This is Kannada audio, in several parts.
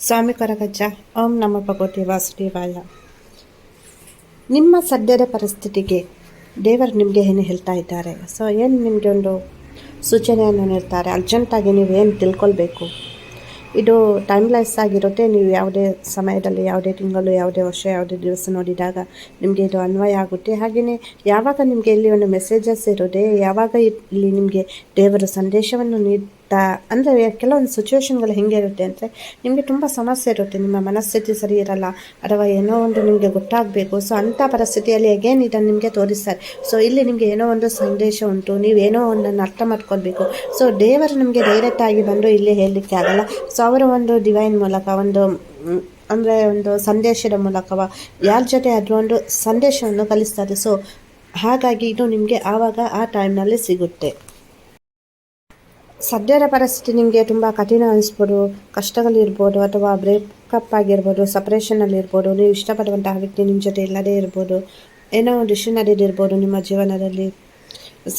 ಸ್ವಾಮಿ ಕೊರಗಜ್ಜ, ಓಂ ನಮ ಭಗವತಿ ವಾಸುದೇವಾಯ. ನಿಮ್ಮ ಸದ್ಯದ ಪರಿಸ್ಥಿತಿಗೆ ದೇವರು ನಿಮಗೆ ಏನು ಹೇಳ್ತಾ ಇದ್ದಾರೆ? ಸೊ ಏನು ನಿಮಗೆ ಒಂದು ಸೂಚನೆಯನ್ನು ನೀಡ್ತಾರೆ? ಅರ್ಜೆಂಟಾಗಿ ನೀವು ಏನು ತಿಳ್ಕೊಳ್ಬೇಕು? ಇದು ಟೈಮ್ಲೆಸ್ ಆಗಿರುತ್ತೆ. ನೀವು ಯಾವುದೇ ಸಮಯದಲ್ಲಿ, ಯಾವುದೇ ತಿಂಗಳು, ಯಾವುದೇ ವರ್ಷ, ಯಾವುದೇ ದಿವಸ ನೋಡಿದಾಗ ನಿಮಗೆ ಇದು ಅನ್ವಯ ಆಗುತ್ತೆ. ಹಾಗೆಯೇ ಯಾವಾಗ ನಿಮಗೆ ಇಲ್ಲಿ ಒಂದು ಮೆಸೇಜಸ್ ಇರೋದೇ, ಯಾವಾಗ ಇಲ್ಲಿ ನಿಮಗೆ ದೇವರ ಸಂದೇಶವನ್ನು ನೀಡ್ತಾ ಅಂದರೆ ಕೆಲವೊಂದು ಸಿಚುವೇಶನ್ಗಳು ಹೆಂಗೆ ಇರುತ್ತೆ ಅಂದರೆ ನಿಮಗೆ ತುಂಬ ಸಮಸ್ಯೆ ಇರುತ್ತೆ. ನಿಮ್ಮ ಮನಸ್ಥಿತಿ ಸರಿ ಇರಲ್ಲ, ಅಥವಾ ಏನೋ ಒಂದು ನಿಮಗೆ ಗೊತ್ತಾಗಬೇಕು. ಸೊ ಅಂಥ ಪರಿಸ್ಥಿತಿಯಲ್ಲಿ ಅಗೇನ್ ಇದನ್ನು ನಿಮಗೆ ತೋರಿಸ್ತಾರೆ. ಸೊ ಇಲ್ಲಿ ನಿಮಗೆ ಏನೋ ಒಂದು ಸಂದೇಶ ಉಂಟು ನೀವೇನೋ ಒಂದನ್ನು ಅರ್ಥ ಮಾಡ್ಕೊಳ್ಬೇಕು. ಸೊ ದೇವರು ನಿಮಗೆ ಡೈರೆಕ್ಟಾಗಿ ಬಂದು ಇಲ್ಲಿ ಹೇಳಲಿಕ್ಕೆ ಆಗಲ್ಲ. ಸೊ ಅವರ ಒಂದು ಡಿವೈನ್ ಮೂಲಕ, ಒಂದು ಅಂದರೆ ಒಂದು ಸಂದೇಶದ ಮೂಲಕವ ಯಾರ ಜೊತೆ ಆದರೂ ಒಂದು ಸಂದೇಶವನ್ನು ಕಲಿಸ್ತಾರೆ. ಸೊ ಹಾಗಾಗಿ ಇದು ನಿಮಗೆ ಆವಾಗ ಆ ಟೈಮ್ನಲ್ಲಿ ಸಿಗುತ್ತೆ. ಸದ್ಯದ ಪರಿಸ್ಥಿತಿ ನಿಮಗೆ ತುಂಬ ಕಠಿಣ ಅನಿಸ್ಬೋದು. ಕಷ್ಟಗಳಿರ್ಬೋದು ಅಥವಾ ಬ್ರೇಕಪ್ ಆಗಿರ್ಬೋದು ಸಪ್ರೇಷನಲ್ಲಿ ಇರ್ಬೋದು, ನೀವು ಇಷ್ಟಪಡುವಂತಹ ವ್ಯಕ್ತಿ ನಿಮ್ಮ ಜೊತೆ ಇಲ್ಲದೇ ಇರ್ಬೋದು, ಏನೋ ಒಂದು ಇಶ್ಯೂ ನಡೆದಿರ್ಬೋದು ನಿಮ್ಮ ಜೀವನದಲ್ಲಿ.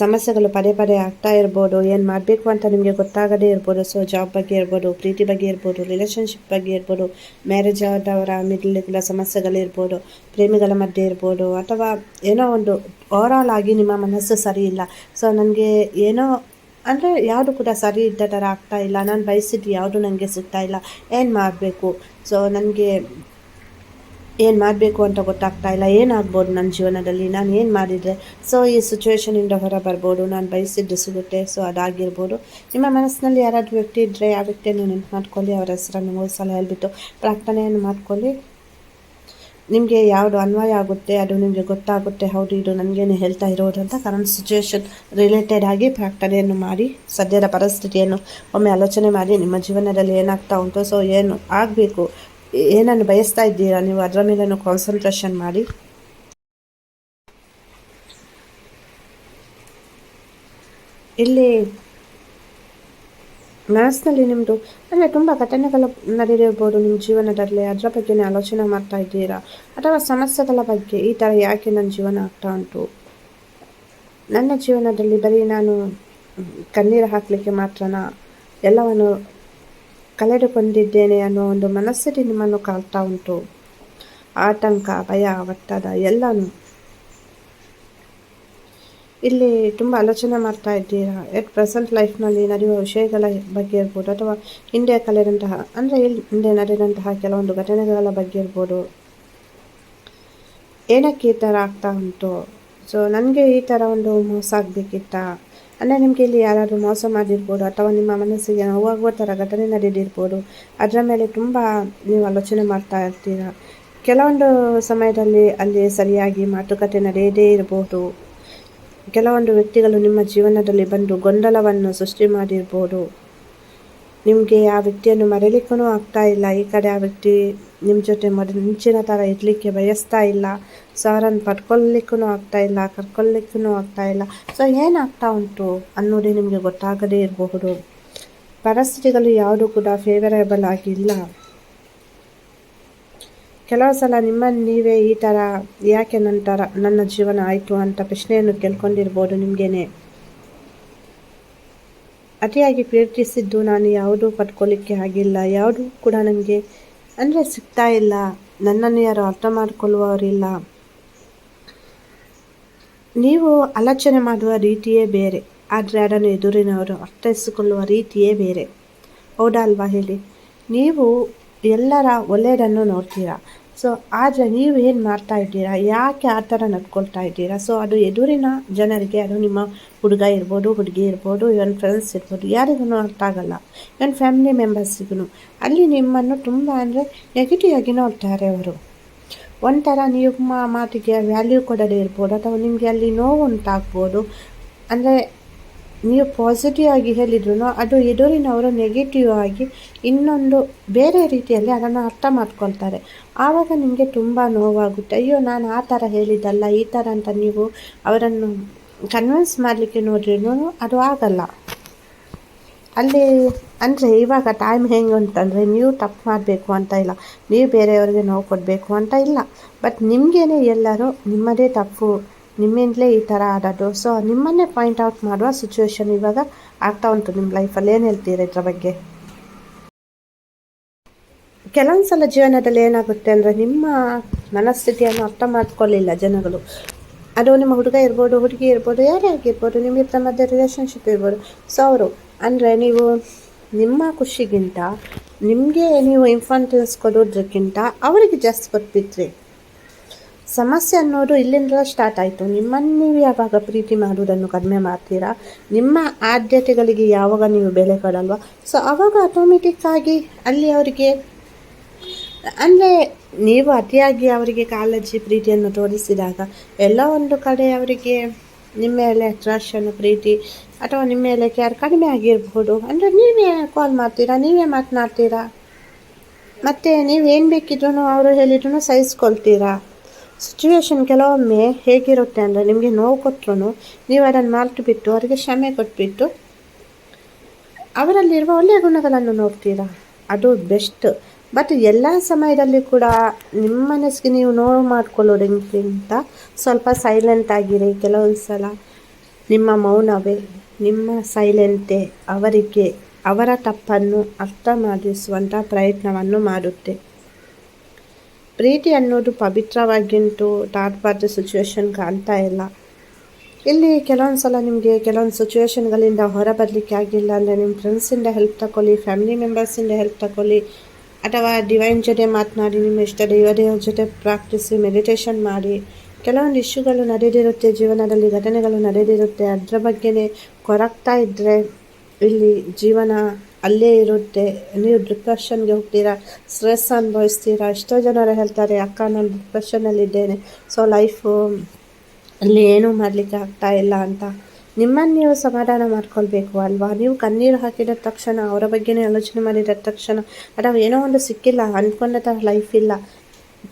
ಸಮಸ್ಯೆಗಳು ಪದೇ ಪದೇ ಆಗ್ತಾ ಇರ್ಬೋದು, ಏನು ಮಾಡಬೇಕು ಅಂತ ನಿಮಗೆ ಗೊತ್ತಾಗದೇ ಇರ್ಬೋದು. ಸೊ ಜಾಬ್ ಬಗ್ಗೆ ಇರ್ಬೋದು, ಪ್ರೀತಿ ಬಗ್ಗೆ ಇರ್ಬೋದು ರಿಲೇಷನ್ಶಿಪ್ ಬಗ್ಗೆ ಇರ್ಬೋದು ಮ್ಯಾರೇಜ್ ಆದವರ ಮಿಡ್ಲಿಗಳ ಸಮಸ್ಯೆಗಳಿರ್ಬೋದು ಪ್ರೇಮಿಗಳ ಮಧ್ಯೆ ಇರ್ಬೋದು, ಅಥವಾ ಏನೋ ಒಂದು ಓವರಾಲ್ ಆಗಿ ನಿಮ್ಮ ಮನಸ್ಸು ಸರಿ ಇಲ್ಲ. ಸೊ ನನಗೆ ಏನೋ ಅಂದರೆ ಯಾವುದು ಕೂಡ ಸರಿ ಇದ್ದ ಥರ ಆಗ್ತಾ ಇಲ್ಲ. ನಾನು ಬಯಸಿದ್ದು ಯಾವುದು ನನಗೆ ಸಿಗ್ತಾ ಇಲ್ಲ. ಏನು ಮಾಡಬೇಕು? ಸೊ ನನಗೆ ಏನು ಮಾಡಬೇಕು ಅಂತ ಗೊತ್ತಾಗ್ತಾ ಇಲ್ಲ. ಏನಾಗ್ಬೋದು ನನ್ನ ಜೀವನದಲ್ಲಿ? ನಾನು ಏನು ಮಾಡಿದರೆ? ಸೊ ಈ ಸಿಚುವೇಶನಿಂದ ಹೊರ ಬರ್ಬೋದು. ನಾನು ಬಯಸಿದ್ದು ಸಿಗುತ್ತೆ. ಸೊ ಅದಾಗಿರ್ಬೋದು. ನಿಮ್ಮ ಮನಸ್ಸಿನಲ್ಲಿ ಯಾರಾದರೂ ವ್ಯಕ್ತಿ ಇದ್ದರೆ ಆ ವ್ಯಕ್ತಿಯನ್ನು ನೆನಪು ಮಾಡ್ಕೊಳ್ಳಿ. ಅವರ ಹೆಸರನ್ನು ಮೂರು ಸಲ ಹೇಳಿಬಿಟ್ಟು ಪ್ರಾರ್ಥನೆಯನ್ನು ಮಾಡ್ಕೊಳ್ಳಿ. ನಿಮಗೆ ಯಾವುದು ಅನ್ವಯ ಆಗುತ್ತೆ, ಅದು ನಿಮಗೆ ಗೊತ್ತಾಗುತ್ತೆ, ಹೌದು, ಇದು ನನಗೇನು ಹೇಳ್ತಾ ಇರೋದು ಅಂತ ಕರೆಂಟ್ ಸಿಚುವೇಶನ್ ರಿಲೇಟೆಡ್ ಆಗಿ ಫ್ಯಾಕ್ಟರಿಯನ್ನು ಮಾಡಿ, ಸದ್ಯದ ಪರಿಸ್ಥಿತಿಯನ್ನು ಒಮ್ಮೆ ಆಲೋಚನೆ ಮಾಡಿ, ನಿಮ್ಮ ಜೀವನದಲ್ಲಿ ಏನಾಗ್ತಾ ಉಂಟು ಸೊ ಏನು ಆಗಬೇಕು, ಏನನ್ನು ಬಯಸ್ತಾ ಇದ್ದೀರಾ ನೀವು, ಅದರ ಮೇಲೂ ಕಾನ್ಸಂಟ್ರೇಷನ್ ಮಾಡಿ. ಇಲ್ಲಿ ಮನಸ್ಸಿನಲ್ಲಿ ನಿಮ್ಮದು ಅಂದರೆ ತುಂಬ ಘಟನೆಗಳು ನಡೆದಿರ್ಬೋದು ನಿಮ್ಮ ಜೀವನದಲ್ಲಿ, ಅದರ ಬಗ್ಗೆನೇ ಆಲೋಚನೆ ಮಾಡ್ತಾ ಇದ್ದೀರಾ? ಅಥವಾ ಸಮಸ್ಯೆಗಳ ಬಗ್ಗೆ ಈ ಥರ ಯಾಕೆ ನನ್ನ ಜೀವನ ಆಗ್ತಾ ಉಂಟು? ನನ್ನ ಜೀವನದಲ್ಲಿ ಬರೀ ನಾನು ಕಣ್ಣೀರು ಹಾಕಲಿಕ್ಕೆ ಮಾತ್ರನಾ? ಎಲ್ಲವನ್ನು ಕಳೆದುಕೊಂಡಿದ್ದೇನೆ ಅನ್ನೋ ಒಂದು ಮನಸ್ಸಿಗೆ ನಿಮ್ಮನ್ನು ಕಾಡ್ತಾ ಉಂಟು. ಆತಂಕ, ಭಯ, ಒತ್ತಡ ಎಲ್ಲನೂ ಇಲ್ಲಿ ತುಂಬ ಆಲೋಚನೆ ಮಾಡ್ತಾ ಇದ್ದೀರಾ? ಎಟ್ ಪ್ರೆಸೆಂಟ್ ಲೈಫ್ನಲ್ಲಿ ನಡೆಯುವ ವಿಷಯಗಳ ಬಗ್ಗೆ ಇರ್ಬೋದು ಅಥವಾ ಹಿಂದೆ ಕಲೆಯಂತಹ, ಅಂದರೆ ಇಲ್ಲಿ ಹಿಂದೆ ನಡೆದಂತಹ ಕೆಲವೊಂದು ಘಟನೆಗಳ ಬಗ್ಗೆ ಇರ್ಬೋದು. ಏನಕ್ಕೆ ಈ ಥರ ಆಗ್ತಾ ಉಂಟು? ಸೊ ನನಗೆ ಈ ಥರ ಒಂದು ಮೋಸ ಆಗಬೇಕಿತ್ತ? ಅಂದರೆ ನಿಮಗೆ ಇಲ್ಲಿ ಯಾರಾದರೂ ಮೋಸ ಮಾಡಿರ್ಬೋದು ಅಥವಾ ನಿಮ್ಮ ಮನಸ್ಸಿಗೆ ನೋವಾಗುವ ಥರ ಘಟನೆ ನಡೆದಿರ್ಬೋದು. ಅದರ ಮೇಲೆ ತುಂಬ ನೀವು ಆಲೋಚನೆ ಮಾಡ್ತಾ ಇರ್ತೀರ? ಕೆಲವೊಂದು ಸಮಯದಲ್ಲಿ ಅಲ್ಲಿ ಸರಿಯಾಗಿ ಮಾತುಕತೆ ನಡೆಯದೇ ಇರ್ಬೋದು. ಕೆಲವೊಂದು ವ್ಯಕ್ತಿಗಳು ನಿಮ್ಮ ಜೀವನದಲ್ಲಿ ಬಂದು ಗೊಂದಲವನ್ನು ಸೃಷ್ಟಿ ಮಾಡಿರ್ಬೋದು. ನಿಮಗೆ ಆ ವ್ಯಕ್ತಿಯನ್ನು ಮರೀಲಿಕ್ಕೂ ಆಗ್ತಾ ಇಲ್ಲ. ಈ ಕಡೆ ಆ ವ್ಯಕ್ತಿ ನಿಮ್ಮ ಜೊತೆ ಮೊದಲು ಮುಂಚಿನ ಥರ ಇರಲಿಕ್ಕೆ ಬಯಸ್ತಾ ಇಲ್ಲ. ಸೊ ಅವರನ್ನು ಪಡ್ಕೊಳ್ಲಿಕ್ಕೂ ಆಗ್ತಾ ಇಲ್ಲ ಕರ್ಕೊಳ್ಲಿಕ್ಕೂ ಆಗ್ತಾ ಇಲ್ಲ. ಸೊ ಏನಾಗ್ತಾ ಉಂಟು ಅನ್ನೋದೇ ನಿಮಗೆ ಗೊತ್ತಾಗದೇ ಇರಬಹುದು. ಪರಿಸ್ಥಿತಿಗಳು ಯಾವುದೂ ಕೂಡ ಫೇವರೇಬಲ್ ಆಗಿಲ್ಲ. ಕೆಲವು ಸಲ ನಿಮ್ಮನ್ನು ನೀವೇ ಈ ಥರ ಯಾಕೆ ನಂತರ ನನ್ನ ಜೀವನ ಆಯಿತು ಅಂತ ಪ್ರಶ್ನೆಯನ್ನು ಕೇಳ್ಕೊಂಡಿರ್ಬೋದು ನಿಮಗೇನೆ. ಅತಿಯಾಗಿ ಪ್ರೀತಿಸಿದ್ದು ನಾನು ಯಾವುದೂ ಪಡ್ಕೊಳ್ಳಿಕ್ಕೆ ಆಗಿಲ್ಲ, ಯಾವುದೂ ಕೂಡ ನನಗೆ ಅಂದರೆ ಸಿಗ್ತಾ ಇಲ್ಲ, ನನ್ನನ್ನು ಯಾರು ಅರ್ಥ ಮಾಡಿಕೊಳ್ಳುವವರಿಲ್ಲ. ನೀವು ಆಲೋಚನೆ ಮಾಡುವ ರೀತಿಯೇ ಬೇರೆ, ಆದರೆ ಅದನ್ನು ಎದುರಿನವರು ಅರ್ಥೈಸಿಕೊಳ್ಳುವ ರೀತಿಯೇ ಬೇರೆ. ಹೌದಾ ಅಲ್ವಾ ಹೇಳಿ? ನೀವು ಎಲ್ಲರ ಒಳ್ಳೆಯದನ್ನು ನೋಡ್ತೀರಾ? ಸೊ ಆದರೆ ನೀವು ಏನು ಮಾಡ್ತಾ ಇದ್ದೀರಾ? ಯಾಕೆ ಆ ಥರ ನಡ್ಕೊಳ್ತಾ ಇದ್ದೀರಾ? ಸೊ ಅದು ಎದುರಿನ ಜನರಿಗೆ, ಅದು ನಿಮ್ಮ ಹುಡುಗ ಇರ್ಬೋದು, ಹುಡುಗಿ ಇರ್ಬೋದು ಇವನ್ ಫ್ರೆಂಡ್ಸ್ ಇರ್ಬೋದು, ಯಾರಿಗೂ ಅರ್ಥ ಆಗಲ್ಲ. ಇವನ್ ಫ್ಯಾಮಿಲಿ ಮೆಂಬರ್ಸಿಗೂ ಅಲ್ಲಿ ನಿಮ್ಮನ್ನು ತುಂಬ ಅಂದರೆ ನೆಗೆಟಿವ್ ಆಗಿ ನೋಡ್ತಾರೆ ಅವರು. ಒಂಥರ ನಿಮ್ಮ ಮಾತಿಗೆ ವ್ಯಾಲ್ಯೂ ಕೊಡದೇ ಇರ್ಬೋದು, ಅಥವಾ ನಿಮಗೆ ಅಲ್ಲಿ ನೋವು ಉಂಟಾಗ್ಬೋದು. ಅಂದರೆ ನೀವು ಪಾಸಿಟಿವ್ ಆಗಿ ಹೇಳಿದ್ರು ಅದು ಎದುರಿನವರು ನೆಗೆಟಿವ್ ಆಗಿ ಇನ್ನೊಂದು ಬೇರೆ ರೀತಿಯಲ್ಲಿ ಅದನ್ನು ಅರ್ಥ ಮಾಡ್ಕೊಳ್ತಾರೆ. ಆವಾಗ ನಿಮಗೆ ತುಂಬ ನೋವಾಗುತ್ತೆ. ಅಯ್ಯೋ, ನಾನು ಆ ಥರ ಹೇಳಿದ್ದಲ್ಲ, ಈ ಥರ ಅಂತ ನೀವು ಅವರನ್ನು ಕನ್ವಿನ್ಸ್ ಮಾಡಲಿಕ್ಕೆ ನೋಡಿದ್ರೂ ಅದು ಆಗಲ್ಲ. ಅಲ್ಲಿ ಅಂದರೆ ಇವಾಗ ಟೈಮ್ ಹೆಂಗೆ ಅಂತಂದರೆ, ನೀವು ತಪ್ಪು ಮಾಡಬೇಕು ಅಂತ ಇಲ್ಲ. ನೀವು ಬೇರೆಯವ್ರಿಗೆ ನೋವು ಕೊಡಬೇಕು ಅಂತ ಇಲ್ಲ. ಬಟ್ ನಿಮಗೇನೆ ಎಲ್ಲರೂ ನಿಮ್ಮದೇ ತಪ್ಪು ನಿಮ್ಮಿಂದಲೇ ಈ ಥರ ಆಡೋದು ಸೊ ನಿಮ್ಮನ್ನೇ ಪಾಯಿಂಟ್ ಔಟ್ ಮಾಡುವ ಸಿಚುವೇಶನ್ ಇವಾಗ ಆಗ್ತಾ ಉಂಟು ನಿಮ್ಮ ಲೈಫಲ್ಲಿ ಏನು ಹೇಳ್ತೀರಾ ಇದ್ರ ಬಗ್ಗೆ? ಕೆಲವೊಂದು ಸಲ ಜೀವನದಲ್ಲಿ ಏನಾಗುತ್ತೆ ಅಂದರೆ ನಿಮ್ಮ ಮನಸ್ಥಿತಿಯನ್ನು ಅರ್ಥ ಮಾಡ್ಕೊಳ್ಳಿಲ್ಲ ಜನಗಳು. ಅದು ನಿಮ್ಮ ಹುಡುಗ ಇರ್ಬೋದು, ಹುಡುಗಿ ಇರ್ಬೋದು, ಯಾರೇ ಆಗಿರ್ಬೋದು ನಿಮ್ಮ ಇಬ್ಬರ ಮಧ್ಯೆ ರಿಲೇಷನ್ಶಿಪ್ ಇರ್ಬೋದು. ಸೊ ಅವರು, ಅಂದರೆ ನೀವು ನಿಮ್ಮ ಖುಷಿಗಿಂತ, ನಿಮಗೆ ನೀವು ಇಂಪಾರ್ಟೆನ್ಸ್ ಕೊಡೋದಕ್ಕಿಂತ ಅವರಿಗೆ ಜಾಸ್ತಿ ಕೊಟ್ಬಿಟ್ರಿ ಸಮಸ್ಯೆ ಅನ್ನೋದು ಇಲ್ಲಿಂದ ಸ್ಟಾರ್ಟ್ ಆಯಿತು. ನಿಮ್ಮನ್ನು ನೀವು ಯಾವಾಗ ಪ್ರೀತಿ ಮಾಡುವುದನ್ನು ಕಡಿಮೆ ಮಾಡ್ತೀರಾ? ನಿಮ್ಮ ಆದ್ಯತೆಗಳಿಗೆ ಯಾವಾಗ ನೀವು ಬೆಲೆ ಕೊಡಲ್ವಾ? ಸೊ ಆವಾಗ ಆಟೋಮೆಟಿಕ್ಕಾಗಿ ಅಲ್ಲಿ ಅವರಿಗೆ, ಅಂದರೆ ನೀವು ಅತಿಯಾಗಿ ಅವರಿಗೆ ಕಾಳಜಿ, ಪ್ರೀತಿಯನ್ನು ತೋರಿಸಿದಾಗ ಎಲ್ಲ ಒಂದು ಕಡೆ ಅವರಿಗೆ ನಿಮ್ಮ ಮೇಲೆ ಅಟ್ರಾಕ್ಷನ್ ಪ್ರೀತಿ ಅಥವಾ ನಿಮ್ಮ ಮೇಲೆ ಕೇರ್ ಕಡಿಮೆ ಆಗಿರ್ಬೋದು. ಅಂದರೆ ನೀವೇ ಕಾಲ್ ಮಾಡ್ತೀರಾ? ನೀವೇ ಮಾತನಾಡ್ತೀರಾ? ಮತ್ತು ನೀವು ಏನು ಬೇಕಿದ್ರು ಅವರು ಹೇಳಿದ್ರು ಸಹಿಸ್ಕೊಳ್ತೀರಾ? ಸಿಚುವೇಶನ್ ಕೆಲವೊಮ್ಮೆ ಹೇಗಿರುತ್ತೆ ಅಂದರೆ ನಿಮಗೆ ನೋವು ಕೊಟ್ಟರು ನೀವು ಅದನ್ನು ಮಾರ್ತು ಬಿಟ್ಟು ಅವರಿಗೆ ಕ್ಷಮೆ ಕೊಟ್ಬಿಟ್ಟು ಅವರಲ್ಲಿರುವ ಒಳ್ಳೆಯ ಗುಣಗಳನ್ನು ನೋಡ್ತೀರಾ? ಅದು ಬೆಸ್ಟ್ ಬಟ್ ಎಲ್ಲ ಸಮಯದಲ್ಲಿ ಕೂಡ ನಿಮ್ಮ ಮನಸ್ಸಿಗೆ ನೀವು ನೋವು ಮಾಡ್ಕೊಳ್ಳೋದಕ್ಕಿಂತ ಸ್ವಲ್ಪ ಸೈಲೆಂಟ್ ಆಗಿರಿ ಕೆಲವೊಂದು ಸಲ. ನಿಮ್ಮ ಮೌನವೇ, ನಿಮ್ಮ ಸೈಲೆಂಟೇ ಅವರಿಗೆ, ಅವರ ತಪ್ಪನ್ನು ಅರ್ಥ ಮಾಡಿಸುವಂಥ ಪ್ರಯತ್ನವನ್ನು ಮಾಡುತ್ತೆ. ಪ್ರೀತಿ ಅನ್ನೋದು ಪವಿತ್ರವಾಗಿಂಟು ದಾಟಬಾರ್ದು ಸಿಚುವೇಶನ್ ಕಾಣ್ತಾ ಇಲ್ಲ. ಇಲ್ಲಿ ಕೆಲವೊಂದು ಸಲ ನಿಮಗೆ ಕೆಲವೊಂದು ಸಿಚುವೇಶನ್ಗಳಿಂದ ಹೊರ ಬರಲಿಕ್ಕೆ ಆಗಿಲ್ಲ ಅಂದರೆ ನಿಮ್ಮ ಫ್ರೆಂಡ್ಸಿಂದ ಹೆಲ್ಪ್ ತಗೊಳ್ಳಿ ಫ್ಯಾಮಿಲಿ ಮೆಂಬರ್ಸಿಂದ ಹೆಲ್ಪ್ ತಗೊಳ್ಳಿ ಅಥವಾ ಡಿವೈನ್ ಜೊತೆ ಮಾತನಾಡಿ, ನಿಮ್ಮ ಇಷ್ಟ ದೇವದೇವರ ಜೊತೆ ಪ್ರಾಕ್ಟಿಸಿ ಮೆಡಿಟೇಷನ್ ಮಾಡಿ. ಕೆಲವೊಂದು ಇಶ್ಯೂಗಳು ನಡೆದಿರುತ್ತೆ, ಜೀವನದಲ್ಲಿ ಘಟನೆಗಳು ನಡೆದಿರುತ್ತೆ, ಅದರ ಬಗ್ಗೆನೇ ಕೊರಗ್ತಾ ಇದ್ದರೆ ಇಲ್ಲಿ ಜೀವನ ಅಲ್ಲೇ ಇರುತ್ತೆ. ನೀವು ಡಿಪ್ರೆಷನ್ಗೆ ಹೋಗ್ತೀರಾ ಸ್ಟ್ರೆಸ್ ಅನುಭವಿಸ್ತೀರಾ, ಎಷ್ಟೋ ಜನರು ಹೇಳ್ತಾರೆ, ಅಕ್ಕ, ನಾನು ಡಿಪ್ರೆಷನಲ್ಲಿದ್ದೇನೆ ಸೊ ಲೈಫು ಅಲ್ಲಿ ಏನೂ ಮಾಡಲಿಕ್ಕೆ ಆಗ್ತಾ ಇಲ್ಲ ಅಂತ. ನಿಮ್ಮನ್ನು ನೀವು ಸಮಾಧಾನ ಮಾಡ್ಕೊಳ್ಬೇಕು ಅಲ್ವಾ? ನೀವು ಕಣ್ಣೀರು ಹಾಕಿದ ತಕ್ಷಣ, ಅವರ ಬಗ್ಗೆನೇ ಆಲೋಚನೆ ಮಾಡಿದ ತಕ್ಷಣ ಅಥವಾ ಏನೋ ಒಂದು ಸಿಕ್ಕಿಲ್ಲ ಅಂದ್ಕೊಂಡ ಥರ ಲೈಫ್ ಇಲ್ಲ.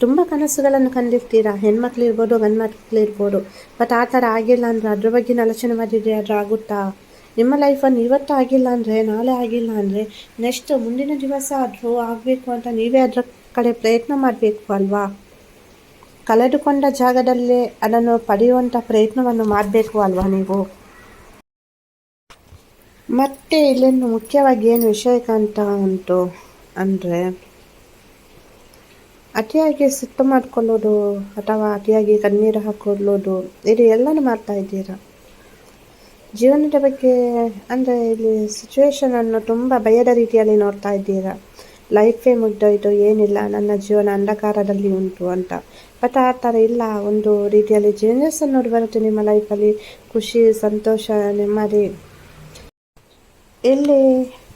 ತುಂಬ ಕನಸುಗಳನ್ನು ಕಂಡಿರ್ತೀರಾ? ಹೆಣ್ಮಕ್ಳು ಇರ್ಬೋದು ಗಂಡು ಮಕ್ಳು ಇರ್ಬೋದು ಬಟ್ ಆ ಥರ ಆಗಿಲ್ಲ ಅಂದರೆ ಅದ್ರ ಬಗ್ಗೆ ಆಲೋಚನೆ ಮಾಡಿದ್ರೆ ಆಗುತ್ತಾ? ನಿಮ್ಮ ಲೈಫನ್ನು ಇವತ್ತು ಆಗಿಲ್ಲ ಅಂದರೆ, ನಾಳೆ ಆಗಿಲ್ಲ ಅಂದರೆ ನೆಕ್ಸ್ಟ್ ಮುಂದಿನ ದಿವಸ ಆದರೂ ಆಗಬೇಕು ಅಂತ ನೀವೇ ಅದರ ಕಡೆ ಪ್ರಯತ್ನ ಮಾಡಬೇಕು ಅಲ್ವಾ? ಕಳೆದುಕೊಂಡ ಜಾಗದಲ್ಲೇ ಅದನ್ನು ಪಡೆಯುವಂಥ ಪ್ರಯತ್ನವನ್ನು ಮಾಡಬೇಕು ಅಲ್ವಾ ನೀವು? ಮತ್ತೆ ಇಲ್ಲೇನು ಮುಖ್ಯವಾಗಿ ಏನು ವಿಷಯ ಕಾಣ್ತ ಉಂಟು ಅಂದರೆ, ಅತಿಯಾಗಿ ಸಿಟ್ಟು ಮಾಡ್ಕೊಳ್ಳೋದು ಅಥವಾ ಅತಿಯಾಗಿ ಕಣ್ಣೀರು ಹಾಕೊಳ್ಳೋದು, ಇದು ಎಲ್ಲನೂ ಮಾಡ್ತಾ ಇದ್ದೀರಾ? ಜೀವನದ ಬಗ್ಗೆ ಅಂದರೆ ಇಲ್ಲಿ ಸಿಚುವೇಶನನ್ನು ತುಂಬ ಭಯದ ರೀತಿಯಲ್ಲಿ ನೋಡ್ತಾ ಇದ್ದೀರಾ? ಲೈಫೇ ಮುಗ್ದೋಯ್ತು, ಏನಿಲ್ಲ, ನನ್ನ ಜೀವನ ಅಂಧಕಾರದಲ್ಲಿ ಉಂಟು ಅಂತ. ಬಟ್ ಆ ಥರ ಇಲ್ಲ, ಒಂದು ರೀತಿಯಲ್ಲಿ ಚೇಂಜಸ್ ಅನ್ನೋದು ಬರುತ್ತೆ ನಿಮ್ಮ ಲೈಫಲ್ಲಿ ಖುಷಿ, ಸಂತೋಷ, ನೆಮ್ಮದಿ. ಇಲ್ಲಿ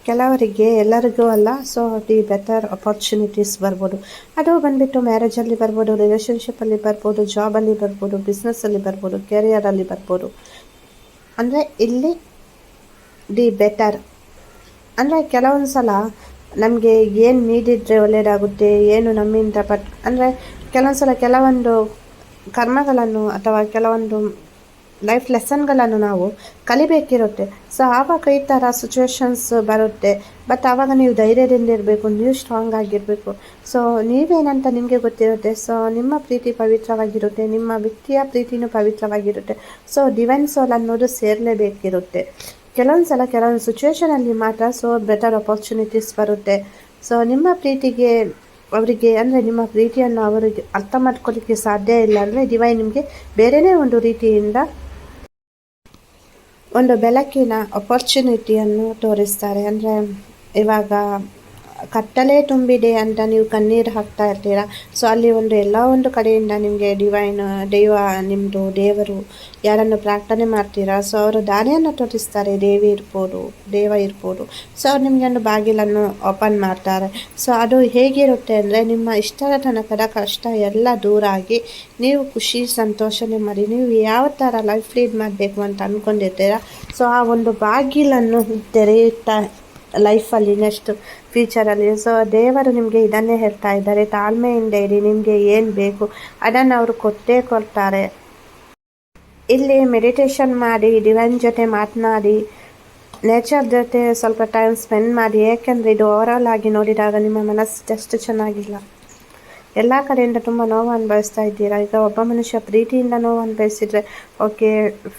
ಕೆಲವರಿಗೆ ಎಲ್ಲರಿಗೂ ಅಲ್ಲ ಸೊ ದಿ ಬೆಟರ್ ಅಪರ್ಚುನಿಟೀಸ್ ಬರ್ಬೋದು. ಅದು ಬಂದುಬಿಟ್ಟು ಮ್ಯಾರೇಜಲ್ಲಿ ಬರ್ಬೋದು ರಿಲೇಷನ್ಶಿಪ್ಪಲ್ಲಿ ಬರ್ಬೋದು ಜಾಬಲ್ಲಿ ಬರ್ಬೋದು ಬಿಸ್ನೆಸ್ಸಲ್ಲಿ ಬರ್ಬೋದು ಕೆರಿಯರಲ್ಲಿ ಬರ್ಬೋದು. ಅಂದರೆ ಇಲ್ಲಿ ಡಿ ಬೆಟರ್ ಅಂದರೆ ಕೆಲವೊಂದು ಸಲ ನಮಗೆ ಏನು ನೀಡಿದರೆ ಒಳ್ಳೆಯದಾಗುತ್ತೆ ಏನು ನಮ್ಮಿಂದ ಪಟ್, ಅಂದರೆ ಕೆಲವೊಂದು ಸಲ ಕೆಲವೊಂದು ಕರ್ಮಗಳನ್ನು ಅಥವಾ ಕೆಲವೊಂದು ಲೈಫ್ ಲೆಸನ್ಗಳನ್ನು ನಾವು ಕಲಿಬೇಕಿರುತ್ತೆ. ಸೊ ಆವಾಗ ಈ ಥರ ಸಿಚುವೇಶನ್ಸ್ ಬರುತ್ತೆ. ಬಟ್ ಆವಾಗ ನೀವು ಧೈರ್ಯದಿಂದ ಇರಬೇಕು, ನೀವು ಸ್ಟ್ರಾಂಗ್ ಆಗಿರಬೇಕು. ಸೊ ನೀವೇನಂತ ನಿಮಗೆ ಗೊತ್ತಿರುತ್ತೆ? ಸೊ ನಿಮ್ಮ ಪ್ರೀತಿ ಪವಿತ್ರವಾಗಿರುತ್ತೆ, ನಿಮ್ಮ ವ್ಯಕ್ತಿಯ ಪ್ರೀತಿನೂ ಪವಿತ್ರವಾಗಿರುತ್ತೆ. ಸೊ ಡಿವೈನ್ ಸೋಲ್ ಅನ್ನೋದು ಸೇರಲೇಬೇಕಿರುತ್ತೆ. ಕೆಲವೊಂದು ಸಲ ಕೆಲವೊಂದು ಸಿಚುವೇಶನಲ್ಲಿ ಮಾತ್ರ ಸೊ ಬೆಟರ್ ಅಪರ್ಚುನಿಟೀಸ್ ಬರುತ್ತೆ. ಸೊ ನಿಮ್ಮ ಪ್ರೀತಿಗೆ ಅವರಿಗೆ, ಅಂದರೆ ನಿಮ್ಮ ಪ್ರೀತಿಯನ್ನು ಅವರಿಗೆ ಅರ್ಥ ಮಾಡ್ಕೊಳ್ಳಿಕ್ಕೆ ಸಾಧ್ಯ ಇಲ್ಲ ಅಂದರೆ ಡಿವೈನ್ ನಿಮಗೆ ಬೇರೆಯೇ ಒಂದು ರೀತಿಯಿಂದ ಒಂದು ಬೆಳಕಿನ ಅಪರ್ಚುನಿಟಿಯನ್ನು ತೋರಿಸ್ತಾರೆ. ಅಂದರೆ ಇವಾಗ ಕತ್ತಲೆ ತುಂಬಿದೆ ಅಂತ ನೀವು ಕಣ್ಣೀರು ಹಾಕ್ತಾ ಇರ್ತೀರ? ಸೊ ಅಲ್ಲಿ ಒಂದು ಎಲ್ಲ ಒಂದು ಕಡೆಯಿಂದ ನಿಮಗೆ ಡಿವೈನ್ ದೈವ ನಿಮ್ಮದು ದೇವರು ಯಾರನ್ನು ಪ್ರಾರ್ಥನೆ ಮಾಡ್ತೀರಾ? ಸೊ ಅವರು ದಾರಿಯನ್ನು ತೋರಿಸ್ತಾರೆ, ದೇವಿ ಇರ್ಬೋದು, ದೇವ ಇರ್ಬೋದು. ಸೊ ಅವ್ರು ನಿಮಗೆ ಒಂದು ಬಾಗಿಲನ್ನು ಓಪನ್ ಮಾಡ್ತಾರೆ. ಸೊ ಅದು ಹೇಗಿರುತ್ತೆ ಅಂದರೆ ನಿಮ್ಮ ಇಷ್ಟದ ತನಕದ ಕಷ್ಟ ಎಲ್ಲ ದೂರ ಆಗಿ ನೀವು ಖುಷಿ, ಸಂತೋಷ ಮಾಡಿ ನೀವು ಯಾವ ಥರ ಲೈಫ್ ಲೀಡ್ ಮಾಡಬೇಕು ಅಂತ ಅಂದ್ಕೊಂಡಿರ್ತೀರ ಸೊ ಆ ಒಂದು ಬಾಗಿಲನ್ನು ತೆರೆಯುತ್ತಾ ಲೈಫಲ್ಲಿ ನೆಕ್ಸ್ಟ್ ಫ್ಯೂಚರಲ್ಲಿ. ಸೊ ದೇವರು ನಿಮಗೆ ಇದನ್ನೇ ಹೇಳ್ತಾ ಇದ್ದಾರೆ. ತಾಳ್ಮೆಯಿಂದ ಇರಿ, ನಿಮಗೆ ಏನು ಬೇಕು ಅದನ್ನು ಅವರು ಕೊಟ್ಟೇ ಕೊಡ್ತಾರೆ. ಇಲ್ಲಿ ಮೆಡಿಟೇಷನ್ ಮಾಡಿ ಡಿವೈನ್ ಜೊತೆ ಮಾತನಾಡಿ ನೇಚರ್ ಜೊತೆ ಸ್ವಲ್ಪ ಟೈಮ್ ಸ್ಪೆಂಡ್ ಮಾಡಿ, ಏಕೆಂದರೆ ಇದು ಓವರಾಲ್ ಆಗಿ ನೋಡಿದಾಗ ನಿಮ್ಮ ಮನಸ್ಸು ಜಸ್ಟ್ ಚೆನ್ನಾಗಿಲ್ಲ. ಎಲ್ಲ ಕಡೆಯಿಂದ ತುಂಬ ನೋವು ಅನುಭವಿಸ್ತಾ ಇದ್ದೀರಾ? ಈಗ ಒಬ್ಬ ಮನುಷ್ಯ ಪ್ರೀತಿಯಿಂದ ನೋವು ಅನುಭವಿಸಿದರೆ ಓಕೆ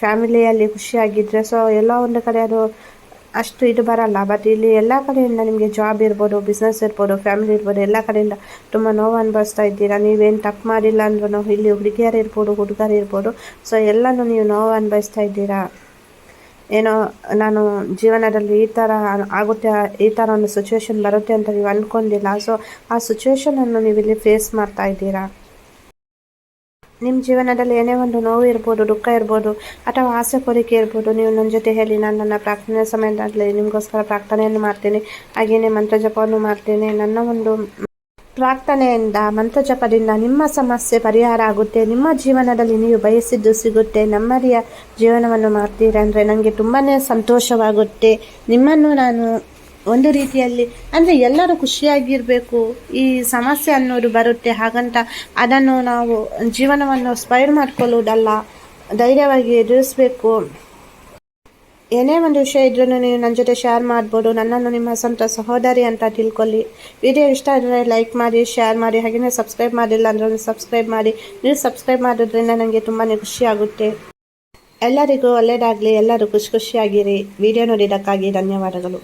ಫ್ಯಾಮಿಲಿಯಲ್ಲಿ ಖುಷಿಯಾಗಿದ್ದರೆ ಸೊ ಎಲ್ಲ ಒಂದು ಕಡೆ ಅದು ಅಷ್ಟು ಇದು ಬರಲ್ಲ. ಬಟ್ ಇಲ್ಲಿ ಎಲ್ಲ ಕಡೆಯಿಂದ ನಿಮಗೆ ಜಾಬ್ ಇರ್ಬೋದು ಬಿಸ್ನೆಸ್ ಇರ್ಬೋದು ಫ್ಯಾಮಿಲಿ ಇರ್ಬೋದು, ಎಲ್ಲ ಕಡೆಯಿಂದ ತುಂಬ ನೋವು ಅನುಭವಿಸ್ತಾ ಇದ್ದೀರಾ? ನೀವೇನು ತಪ್ಪು ಮಾಡಿಲ್ಲ ಅಂದ್ರೂ ಇಲ್ಲಿ ಹುಡುಗಿಯರು ಇರ್ಬೋದು, ಹುಡುಗರು ಇರ್ಬೋದು. ಸೊ ಎಲ್ಲನೂ ನೀವು ನೋವು ಅನುಭವಿಸ್ತಾ ಇದ್ದೀರಾ? ಏನೋ ನಾನು ಜೀವನದಲ್ಲಿ ಈ ಥರ ಆಗುತ್ತೆ, ಈ ಥರ ಒಂದು ಸಿಚುವೇಶನ್ ಬರುತ್ತೆ ಅಂತ ನೀವು ಅಂದ್ಕೊಂಡಿಲ್ಲ ಸೊ ಆ ಸಿಚುವೇಶನನ್ನು ನೀವು ಇಲ್ಲಿ ಫೇಸ್ ಮಾಡ್ತಾ ಇದ್ದೀರಾ? ನಿಮ್ಮ ಜೀವನದಲ್ಲಿ ಏನೇ ಒಂದು ನೋವು ಇರ್ಬೋದು, ದುಃಖ ಇರ್ಬೋದು, ಅಥವಾ ಆಸೆ ಕೋರಿಕೆ ಇರ್ಬೋದು, ನೀವು ನನ್ನ ಜೊತೆ ಹೇಳಿ, ನಾನು ನನ್ನ ಪ್ರಾರ್ಥನೆ ಸಮಯದಲ್ಲಿ ನಿಮಗೋಸ್ಕರ ಪ್ರಾರ್ಥನೆಯನ್ನು ಮಾಡ್ತೀನಿ ಹಾಗೆಯೇ ಮಂತ್ರ ಜಪವನ್ನು ಮಾಡ್ತೇನೆ. ನನ್ನ ಒಂದು ಪ್ರಾರ್ಥನೆಯಿಂದ, ಮಂತ್ರ ಜಪದಿಂದ ನಿಮ್ಮ ಸಮಸ್ಯೆ ಪರಿಹಾರ ಆಗುತ್ತೆ. ನಿಮ್ಮ ಜೀವನದಲ್ಲಿ ನೀವು ಬಯಸಿದ್ದು ಸಿಗುತ್ತೆ. ನಮ್ಮರಿಯ ಜೀವನವನ್ನು ಮಾಡ್ತೀರಾ ಅಂದರೆ ನನಗೆ ತುಂಬಾ ಸಂತೋಷವಾಗುತ್ತೆ. ನಿಮ್ಮನ್ನು ನಾನು ಒಂದು ರೀತಿಯಲ್ಲಿ ಅಂದರೆ ಎಲ್ಲರೂ ಖುಷಿಯಾಗಿರಬೇಕು. ಈ ಸಮಸ್ಯೆ ಅನ್ನೋದು ಬರುತ್ತೆ. ಹಾಗಂತ ಅದನ್ನು ನಾವು ಜೀವನವನ್ನು ಸ್ಪೈರ್ ಮಾಡ್ಕೊಳ್ಳೋದಲ್ಲ ಧೈರ್ಯವಾಗಿ ಎದುರಿಸಬೇಕು. ಏನೇ ಒಂದು ವಿಷಯ ಇದ್ರೂ ನೀವು ನನ್ನ ಜೊತೆ ಶೇರ್ ಮಾಡ್ಬೋದು. ನನ್ನನ್ನು ನಿಮ್ಮ ಸ್ವಂತ ಸಹೋದರಿ ಅಂತ ತಿಳ್ಕೊಳ್ಳಿ. ವಿಡಿಯೋ ಇಷ್ಟ ಆದರೆ ಲೈಕ್ ಮಾಡಿ ಶೇರ್ ಮಾಡಿ ಹಾಗೆಯೇ ಸಬ್ಸ್ಕ್ರೈಬ್ ಮಾಡಿಲ್ಲ ಅಂದ್ರೆ ಸಬ್ಸ್ಕ್ರೈಬ್ ಮಾಡಿ. ನೀವು ಸಬ್ಸ್ಕ್ರೈಬ್ ಮಾಡೋದ್ರಿಂದ ನನಗೆ ತುಂಬಾ ಖುಷಿಯಾಗುತ್ತೆ. ಎಲ್ಲರಿಗೂ ಒಳ್ಳೆಯದಾಗಲಿ ಎಲ್ಲರೂ ಖುಷಿ ಖುಷಿಯಾಗಿರಿ. ವಿಡಿಯೋ ನೋಡಿದ್ದಕ್ಕಾಗಿ ಧನ್ಯವಾದಗಳು.